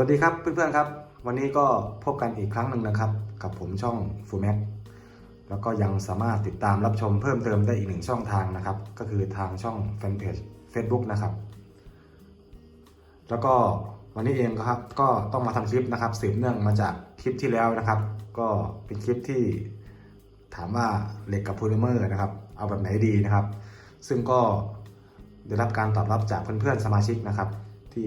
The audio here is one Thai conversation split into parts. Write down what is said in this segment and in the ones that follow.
วัสดีครับเพื่อนๆครับ วันนี้ก็พบกันอีกครั้งหนึ่งนะครับ กับผมช่องฟูแม็กแล้วก็ยังสามารถติดตามรับชมเพิ่มเติมได้อีกหนึ่งช่องทางนะครับ ก็คือทางช่องแฟนเพจ Facebook นะครับ แล้วก็วันนี้เองครับก็ต้องมาทำคลิปนะครับสืบเนื่องมาจากคลิปที่แล้วนะครับ ก็เป็นคลิปที่ถามว่าเหล็กกับโพลิเมอร์นะครับ เอาแบบไหนดีนะครับ ซึ่งก็ได้รับการตอบรับจากเพื่อนๆสมาชิกนะครับ ที่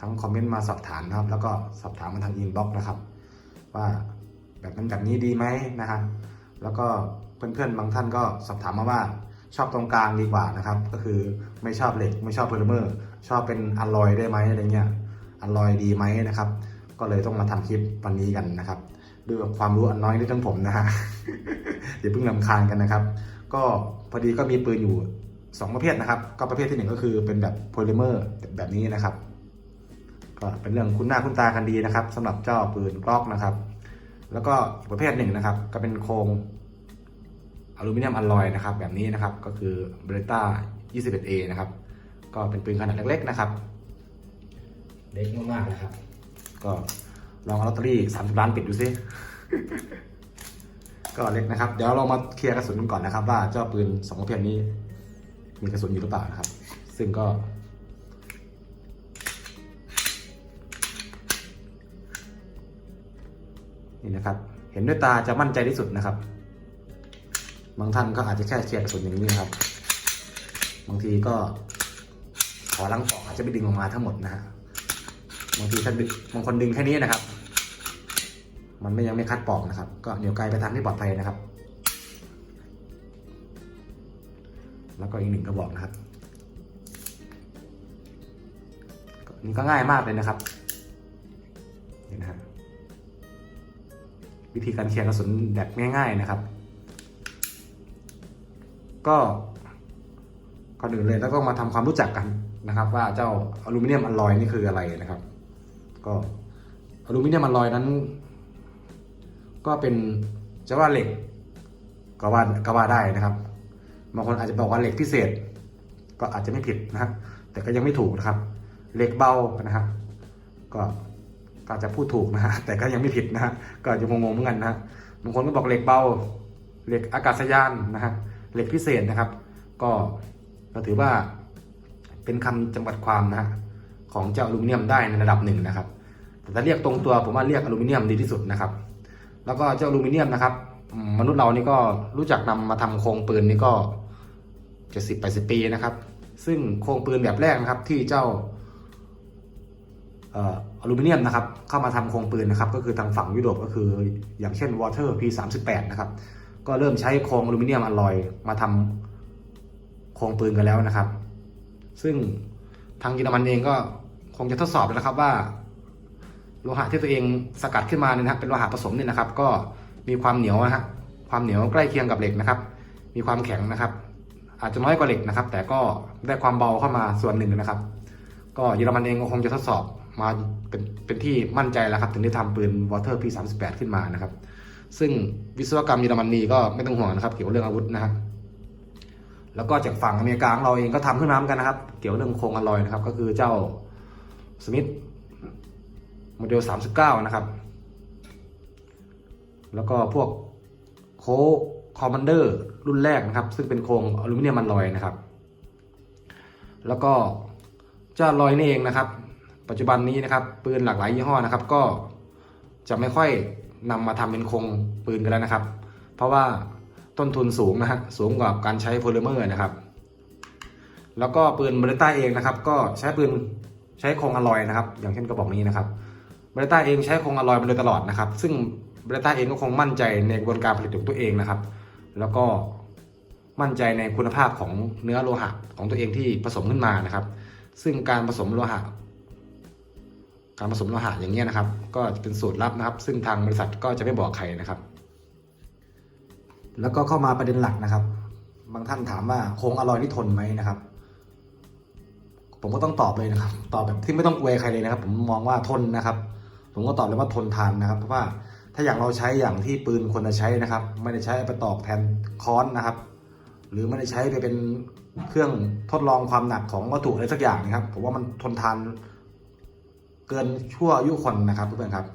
ทั้งคอมเมนต์มาสอบถามนะครับ แล้วก็สอบถามมาทางอินบ็อกซ์นะครับ ว่าแบบนั้นแบบนี้ดีไหมนะครับ แล้วก็เพื่อนๆบางท่านก็สอบถามมาว่าชอบตรงกลางดีกว่านะครับ ก็คือไม่ชอบเหล็กไม่ชอบโพลิเมอร์ ชอบเป็นอลลอยได้ไหมอะไรเงี้ยอลลอยดีไหมนะครับ ก็เลยต้องมาทำคลิปวันนี้กันนะครับด้วยความรู้อันน้อยนิดทั้งผมนะฮะอย่าเพิ่งลำคาญกันนะครับ ก็พอดีก็มีปืนอยู่ 2 ประเภทนะครับ ก็ประเภทที่หนึ่งก็คือเป็นแบบโพลิเมอร์แบบนี้นะครับ ก็เป็นเรื่องคุ้นหน้าคุ้นตากันดีนะครับสำหรับเจ้าปืนกล็อกนะครับ แล้วก็อีกประเภทหนึ่งนะครับ ก็เป็นโครงอลูมิเนียมอลลอยนะครับ แบบนี้นะครับก็คือเบรต้า 21A นะครับ ก็เป็นปืนขนาดเล็กๆนะครับ เล็กมากๆนะครับ ก็ลองเอาลอตเตอรี่30ล้านปิดดูซิก็เล็กนะครับ เดี๋ยวเรามาเคลียร์กระสุนกันก่อนนะครับ ว่าเจ้าปืนสองประเภทนี้ มีกระสุนอยู่หรือเปล่านะครับ ซึ่งก็ นี่นะครับ เห็นด้วยตาจะมั่นใจที่สุดนะครับ บางท่านก็อาจจะแค่เคลียร์กระสุนอย่างนี้ครับ บางทีก็ขอลังปอกอาจจะไม่ดึงออกมาทั้งหมดนะฮะบางทีถ้าดึงบางคนดึงแค่นี้นะครับ มันไม่ยังไม่คัดปอกนะครับ ก็เหนียวไกลไปทางที่ปลอดภัยนะครับ แล้วก็อีกหนึ่งกระบอกนะครับนี่ก็ง่ายมากเลยนะครับ วิธีการเคลียร์กระสุนแบบง่าย ๆนะครับ ก็ก่อนอื่นเลยแล้วก็มาทำความรู้จักกันนะครับ ว่าเจ้าอลูมิเนียมอลลอยนี่คืออะไรนะครับ ก็อลูมิเนียมอลลอยนั้น ก็เป็นจะว่าเหล็กก็ว่าก็ว่าได้นะครับบางคนอาจจะบอกว่าเหล็กพิเศษ ก็อาจจะไม่ผิดนะครับแต่ก็ยังไม่ถูกนะครับ เหล็กเบานะครับ ก็ ก็อาจจะพูดถูกนะฮะแต่ก็ยังไม่ผิดนะฮะก็อาจะงงๆเหมือนกันนะฮะบางคนก็บอกเหล็กเบาเหล็กอากาศยานนะฮะเหล็กพิเศษนะครับ ก็ก็ถือว่าเป็นคำจำกัดความนะฮะของเจ้าอลูมิเนียมได้ในระดับหนึ่งนะครับ แต่ถ้าเรียกตรงตัวผมว่าเรียกอลูมิเนียมดีที่สุดนะครับ แล้วก็เจ้าอลูมิเนียมนะครับ มนุษย์เรานี่ก็รู้จักนำมาทำโครงปืนนี่ก็เจ็ดสิบแปดสิบปีนะครับ ซึ่งโครงปืนแบบแรกนะครับที่เจ้า อลูมิเนียมนะครับเข้ามาทำโครงปืนนะครับก็คือทางฝั่งยุโรปก็คืออย่างเช่น Water P38 นะครับก็เริ่มใช้โครงอลูมิเนียมอลลอยมาทำโครงปืนกันแล้วนะครับ ซึ่งทางเยอรมันเองก็คงจะทดสอบแล้วนะครับว่า โลหะที่ตัวเองสกัดขึ้นมาเนี่ยนะครับเป็นโลหะผสมเนี่ยนะครับ ก็มีความเหนียวนะฮะความเหนียวใกล้เคียงกับเหล็กนะครับ มีความแข็งนะครับ อาจจะน้อยกว่าเหล็กนะครับ แต่ก็ได้ความเบาเข้ามาส่วนหนึ่งนะครับ ก็เยอรมันเองก็คงจะทดสอบ มาเป็นเป็นที่มั่นใจแล้วครับ ถึงได้ทำปืน Water P38 ขึ้นมานะครับ ซึ่งวิศวกรรมเยอรมนีก็ไม่ต้องห่วงนะครับ เกี่ยวกับเรื่องอาวุธนะครับแล้วก็จากฝั่งอเมริกาของเราเองก็ทำขึ้นมาเหมือนกันนะครับ เกี่ยวเรื่องโครงอลลอยนะครับ ก็คือเจ้าสมิธโมเดล 39 นะครับ แล้วก็พวกโคคอมมานเดอร์รุ่นแรกนะครับ ซึ่งเป็นโครงอลูมิเนียมมันลอยนะครับ แล้วก็เจ้าลอยนี่เองนะครับ ปัจจุบันนี้นะครับปืนหลากหลายยี่ห้อนะครับ ก็จะไม่ค่อยนำมาทำเป็นโครงปืนกันแล้วนะครับ เพราะว่าต้นทุนสูงนะฮะสูงกว่าการใช้โพลิเมอร์นะครับ แล้วก็ปืนเบรต้าเองนะครับ ก็ใช้ปืนใช้โครงอลลอยนะครับ อย่างเช่นกระบอกนี้นะครับเบรต้าเองใช้โครงอลลอยมาโดยตลอดนะครับ ซึ่งเบรต้าเองก็คงมั่นใจในกระบวนการผลิตของตัวเองนะครับ แล้วก็มั่นใจในคุณภาพของเนื้อโลหะของตัวเองที่ผสมขึ้นมานะครับ ซึ่งการผสมโลหะ การผสมโลหะอย่างนี้ยนะครับ ก็จะเป็นสูตรลับนะครับ ซึ่งทางบริษัทก็จะไม่บอกใครนะครับ แล้วก็เข้ามาประเด็นหลักนะครับ บางท่านถามว่าโครงอลลอยนี่ทนไหมนะครับ ผมก็ต้องตอบเลยนะครับ ตอบแบบที่ไม่ต้องอวยใครเลยนะครับ ผมมองว่าทนนะครับ ผมก็ตอบเลยว่าทนทานนะครับ เพราะว่าถ้าอย่างเราใช้อย่างที่ปืนควรจะใช้นะครับ ไม่ได้ใช้ไปตอกแทนค้อนนะครับ หรือไม่ได้ใช้ไปเป็นเครื่องทดลองความหนักของวัตถุอะไรสักอย่างนะครับผมว่ามันทนทาน เกินชั่วอายุคนนะครับเพื่อนๆครับ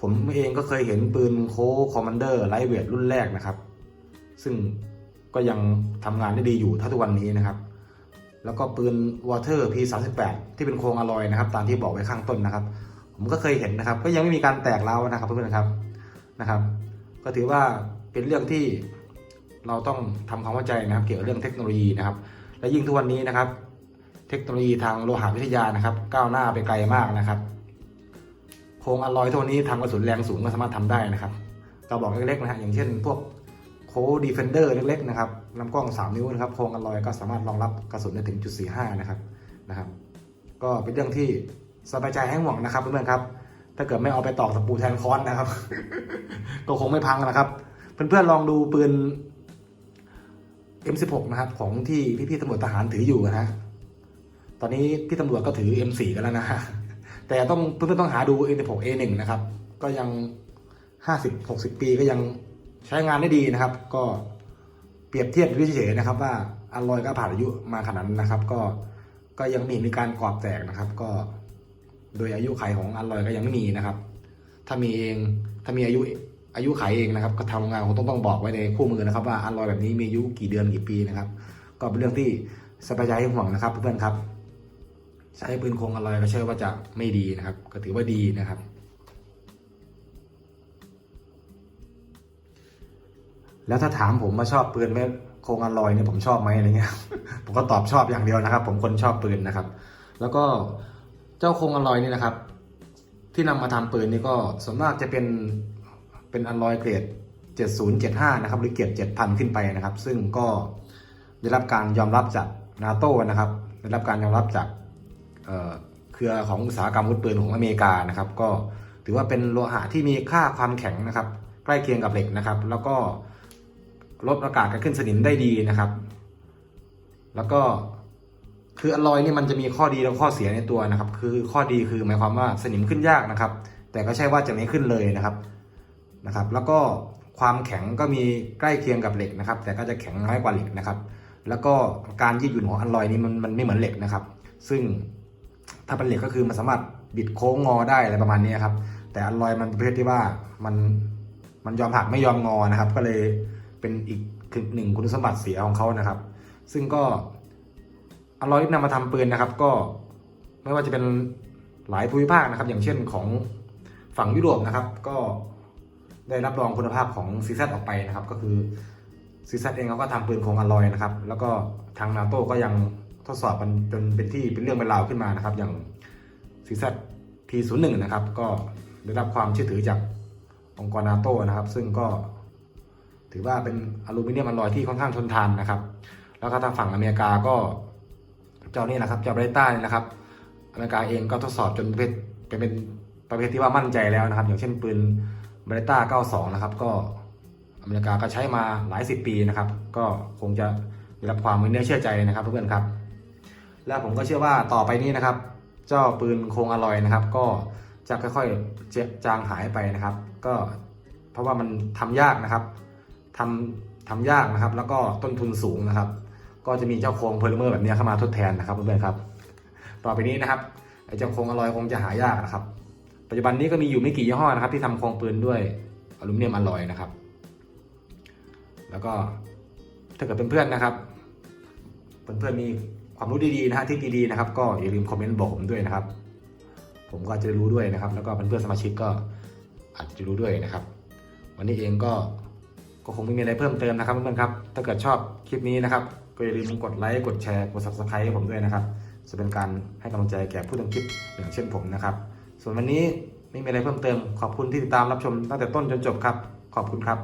ผมเองก็เคยเห็นปืนโคคอมมานเดอร์ไลท์เวทรุ่นแรกนะครับ ซึ่งก็ยังทำงานได้ดีอยู่เท่าทุกวันนี้นะครับ แล้วก็ปืน Water P38 ที่เป็นโครงอลลอยนะครับ ตามที่บอกไว้ข้างต้นนะครับ ผมก็เคยเห็นนะครับ ก็ยังไม่มีการแตกเล้านะครับเพื่อนๆครับนะครับ ก็ถือว่าเป็นเรื่องที่เราต้องทำความเข้าใจนะครับ เกี่ยวกับเรื่องเทคโนโลยีนะครับ และยิ่งทุกวันนี้นะครับ เทคโนโลยีทางโลหะวิทยานะครับ ก้าวหน้าไปไกลมากนะครับ โครงอลลอยตัวนี้ทำกระสุนแรงสูงก็สามารถทำได้นะครับกระบอกเล็กๆนะฮะอย่างเช่น พวกโคดีเฟนเดอร์เล็กๆนะครับลำกล้อง 3 นิ้วนะครับโครงอลลอยก็สามารถรองรับกระสุนได้ถึงจุด45นะครับนะครับ ก็เป็นเรื่องที่สบายใจให้ห่วงนะครับเพื่อนๆครับ ถ้าเกิดไม่เอาไปตอกตะปูแทนค้อนนะครับ ก็คงไม่พังนะครับ เพื่อนๆลองดูปืน M16 นะครับ ของที่พี่ๆตำรวจทหารถืออยู่นะฮะ อนนี้พี่ตำรวจก็ถือ M4 กันแล้วนะฮะแต่ต้องเพื่อนๆต้องหาดู M16 A1 นะครับ ก็ยัง 50 60 ปีก็ยังใช้งานได้ดีนะครับ ก็เปรียบเทียบดูเฉยๆนะครับ ว่าอลลอยก็ผ่านอายุมาขนาดนั้นนะครับ ก็ก็ยังไมมีการกรอบแตกนะครับ ก็โดยอายุไขของอลลอยก็ยังไม่มีนะครับ ถ้ามีเองถ้ามีอายุอายุไขเองนะครับ ก็ทำงานคงต้องต้องบอกไว้ในคู่มือนะครับ ว่าอลลอยแบบนี้มีอายุกี่เดือนกี่ปีนะครับ ก็เป็นเรื่องที่สบายใจให้ห่วงนะครับเพื่อนๆครับ ใช้ปืนคงอลอยก็ใช่ว่าจะไม่ดีนะครับ ก็ถือว่าดีนะครับ แล้วถ้าถามผมว่าชอบปืนไหมโครงอลลอยเนี่ยผมชอบไหมอะไรเงี้ยผมก็ตอบชอบอย่างเดียวนะครับ ผมคนชอบปืนนะครับ แล้วก็เจ้าโครงอลลอยนี่นะครับ ที่นำมาทำปืนนี่ก็ส่วนมากจะเป็นเป็นอลลอยเกรด7075 นะครับหรือเกรด7,000 ขึ้นไปนะครับ ซึ่งก็ได้รับการยอมรับจากนาโต้นะครับ ได้รับการยอมรับจาก เครือของอุตสาหกรรมอาวุธปืนของอเมริกานะครับ ก็ถือว่าเป็นโลหะที่มีค่าความแข็งนะครับ ใกล้เคียงกับเหล็กนะครับ แล้วก็ลดอากาศการขึ้นสนิมได้ดีนะครับ แล้วก็คืออลลอยนี่มันจะมีข้อดีและข้อเสียในตัวนะครับ คือข้อดีคือหมายความว่าสนิมขึ้นยากนะครับ แต่ก็ใช่ว่าจะไม่ขึ้นเลยนะครับนะครับ แล้วก็ความแข็งก็มีใกล้เคียงกับเหล็กนะครับ แต่ก็จะแข็งน้อยกว่าเหล็กนะครับ แล้วก็การยืดหยุ่นของอลลอยนี้มันมันไม่เหมือนเหล็กนะครับ ซึ่ง ถ้าเป็นเหล็กก็คือมันสามารถบิดโค้งงอได้อะไรประมาณนี้ครับ แต่อลลอยมันประเภทที่ว่ามันมันยอมหักไม่ยอมงอนะครับ ก็เลยเป็นอีกหนึ่งคุณสมบัติเสียของเขานะครับ ซึ่งก็อลลอยที่นำมาทำปืนนะครับ ก็ไม่ว่าจะเป็นหลายภูมิภาคนะครับ อย่างเช่นของฝั่งยุโรปนะครับ ก็ได้รับรองคุณภาพของซีซออกไปนะครับ ก็คือซีซเองเขาก็ทำปืนโครงอลลอยนะครับ แล้วก็ทางนาโต้ก็ยัง ทดสอบมันจนเป็นที่เป็นเรื่องเป็นราวขึ้นมานะครับ อย่างซีซทีศูนย์หนึ่งนะครับ ก็ได้รับความเชื่อถือจากองค์กรนาโต้นะครับ ซึ่งก็ถือว่าเป็นอลูมิเนียมอลลอยที่ค่อนข้างทนทานนะครับ แล้วก็ทางฝั่งอเมริกาก็เจ้านี่นะครับเจ้าเบรต้าเนี่ยนะครับ อเมริกาเองก็ทดสอบจนเป็นเป็นประเภทที่ว่ามั่นใจแล้วนะครับ อย่างเช่นปืนเบรต้า92 นะครับ ก็อเมริกาก็ใช้มาหลายสิบปีนะครับ ก็คงจะได้รับความไว้เนื้อเชื่อใจนะครับเพื่อนๆครับ และผมก็เชื่อว่าต่อไปนี้นะครับ เจ้าปืนโครงอลลอยนะครับ ก็จะค่อยๆเจจางหายไปนะครับ ก็เพราะว่ามันทำยากนะครับทำทำยากนะครับ แล้วก็ต้นทุนสูงนะครับ ก็จะมีเจ้าโครงโพลิเมอร์แบบนี้เข้ามาทดแทนนะครับเพื่อนๆครับ ต่อไปนี้นะครับไอ้เจ้าโครงอลลอยคงจะหายากนะครับ ปัจจุบันนี้ก็มีอยู่ไม่กี่ยี่ห้อนะครับ ที่ทำโครงปืนด้วยอลูมิเนียมอลลอยนะครับ แล้วก็ถ้าเกิดเพื่อนๆนะครับ เพื่อนๆมี ความรู้ดีๆนะฮะที่ดีๆนะครับ ก็อย่าลืมคอมเมนต์บอกผมด้วยนะครับ ผมก็จะรู้ด้วยนะครับ แล้วก็เพื่อนๆสมาชิกก็อาจจะรู้ด้วยนะครับ วันนี้เองก็ก็คงไม่มีอะไรเพิ่มเติมนะครับเพื่อนๆครับ ถ้าเกิดชอบคลิปนี้นะครับ ก็อย่าลืมกดไลค์ กดแชร์ กด subscribe ให้ผมด้วยนะครับ จะเป็นการให้กำลังใจแก่ผู้ทำคลิปอย่างเช่นผมนะครับ ส่วนวันนี้ไม่มีอะไรเพิ่มเติม ขอบคุณที่ติดตามรับชมตั้งแต่ต้นจนจบครับ ขอบคุณครับ